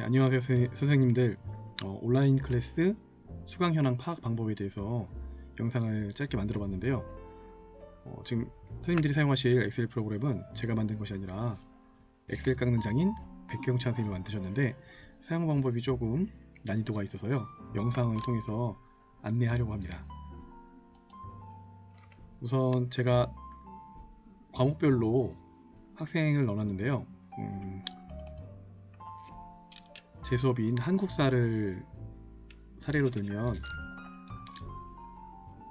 네, 안녕하세요 세- 선생님들. 어, 온라인 클래스 수강 현황 파악 방법에 대해서 영상을 짧게 만들어 봤는데요. 어, 지금 선생님들이 사용하실 엑셀 프로그램은 제가 만든 것이 아니라 엑셀 깎는 장인 백경찬 선생님이 만드셨는데 사용 방법이 조금 난이도가 있어서요 영상을 통해서 안내하려고 합니다. 우선 제가 과목별로 학생을 넣어놨는데요. 음, 제 수업인 한국사를 사례로 들면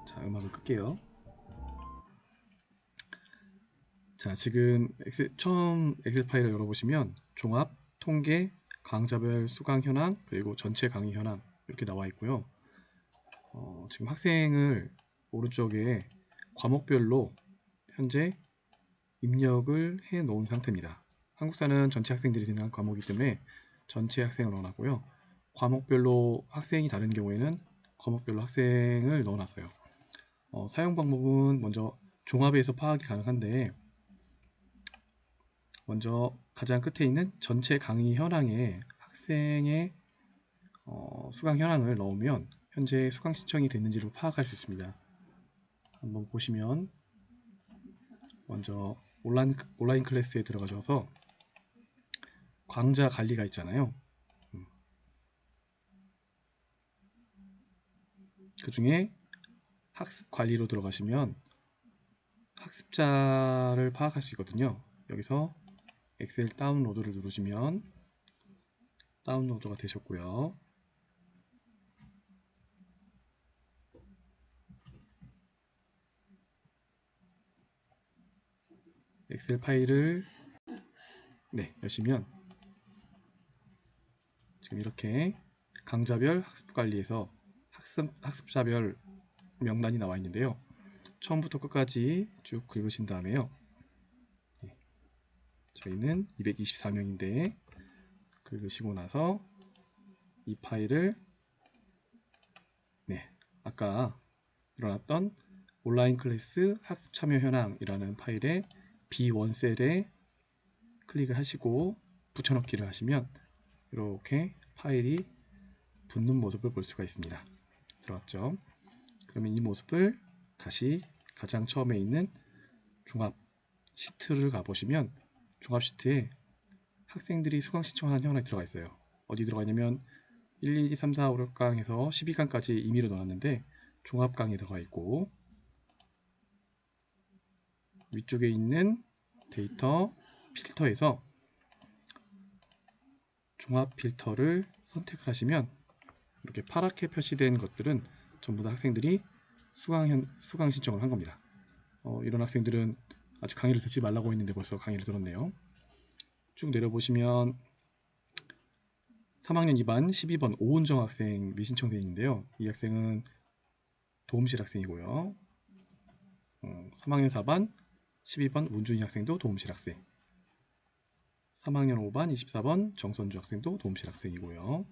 자 음악을 끌게요. 자 지금 엑셀, 처음 엑셀 파일을 열어보시면 종합, 통계, 강좌별 수강 현황 그리고 전체 강의 현황 이렇게 나와 있고요. 어, 지금 학생을 오른쪽에 과목별로 현재 입력을 해 놓은 상태입니다. 한국사는 전체 학생들이 진행한 과목이기 때문에 전체 학생을 넣어놨고요. 과목별로 학생이 다른 경우에는 과목별로 학생을 넣어놨어요. 어, 사용 방법은 먼저 종합에서 파악이 가능한데 먼저 가장 끝에 있는 전체 강의 현황에 학생의 어, 수강 현황을 넣으면 현재 수강 신청이 됐는지를 파악할 수 있습니다. 한번 보시면 먼저 온라인, 온라인 클래스에 들어가셔서 광자 관리가 있잖아요. 음. 그 중에 학습 관리로 들어가시면 학습자를 파악할 수 있거든요. 여기서 엑셀 다운로드를 누르시면 다운로드가 되셨고요. 엑셀 파일을 네, 여시면 지금 이렇게 강좌별 학습 관리에서 학습, 학습자별 명단이 나와 있는데요. 처음부터 끝까지 쭉 긁으신 다음에요. 네, 저희는 224명인데 긁으시고 나서 이 파일을 네, 아까 일어났던 온라인 클래스 학습 참여 현황이라는 파일에 B1 셀에 클릭을 하시고 붙여넣기를 하시면 이렇게 파일이 붙는 모습을 볼 수가 있습니다. 들어왔죠? 그러면 이 모습을 다시 가장 처음에 있는 종합 시트를 가보시면 종합 시트에 학생들이 수강 신청한 현황이 들어가 있어요. 어디 들어가 있냐면 1, 2, 3, 4, 5, 6강에서 12강까지 임의로 넣어놨는데 종합 강에 들어가 있고 위쪽에 있는 데이터 필터에서 종합 필터를 선택을 하시면 이렇게 파랗게 표시된 것들은 전부 다 학생들이 수강, 수강 신청을 한 겁니다. 어, 이런 학생들은 아직 강의를 듣지 말라고 했는데 벌써 강의를 들었네요. 쭉 내려보시면 3학년 2반 12번 오은정 학생 미신청되어 있는데요. 이 학생은 도움실 학생이고요. 어, 3학년 4반 12번 문준희 학생도 도움실 학생 3학년 5반 24번 정선주 학생도 도움실 학생이고요.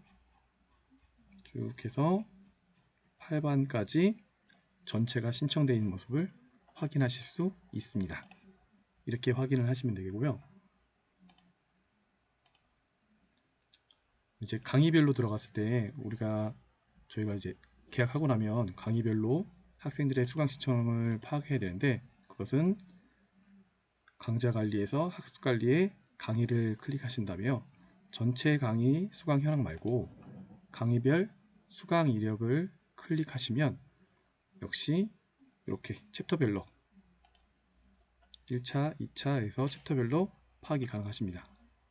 쭉 해서 8반까지 전체가 신청되어 있는 모습을 확인하실 수 있습니다. 이렇게 확인을 하시면 되고요. 이제 강의별로 들어갔을 때 우리가 저희가 이제 계약하고 나면 강의별로 학생들의 수강 신청을 파악해야 되는데 그것은 강좌 관리에서 학습 관리에 강의를 클릭하신다며 전체 강의 수강 현황 말고 강의별 수강 이력을 클릭하시면 역시 이렇게 챕터별로 1차, 2차에서 챕터별로 파악이 가능하십니다.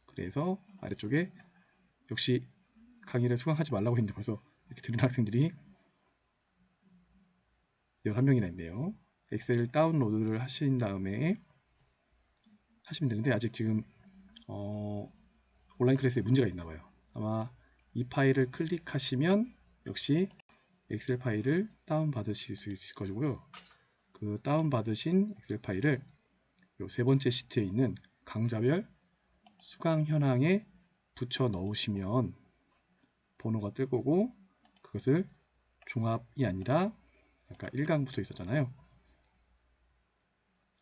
그래서 아래쪽에 역시 강의를 수강하지 말라고 했는데 벌써 이렇게 들은 학생들이 11명이나 있네요. 엑셀 다운로드를 하신 다음에 하시면 되는데 아직 지금 어, 온라인 클래스에 문제가 있나 봐요. 아마 이 파일을 클릭하시면 역시 엑셀 파일을 다운 받으실 수 있을 것이고요. 그 다운 받으신 엑셀 파일을 요 세 번째 시트에 있는 강좌별 수강 현황에 붙여 넣으시면 번호가 뜰 거고 그것을 종합이 아니라 아까 1강 붙어 있었잖아요.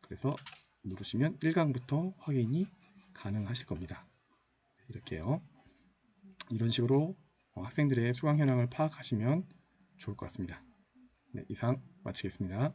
그래서 누르시면 1강부터 확인이 가능하실 겁니다. 이렇게요. 이런 식으로 어, 학생들의 수강 현황을 파악하시면 좋을 것 같습니다. 네, 이상 마치겠습니다.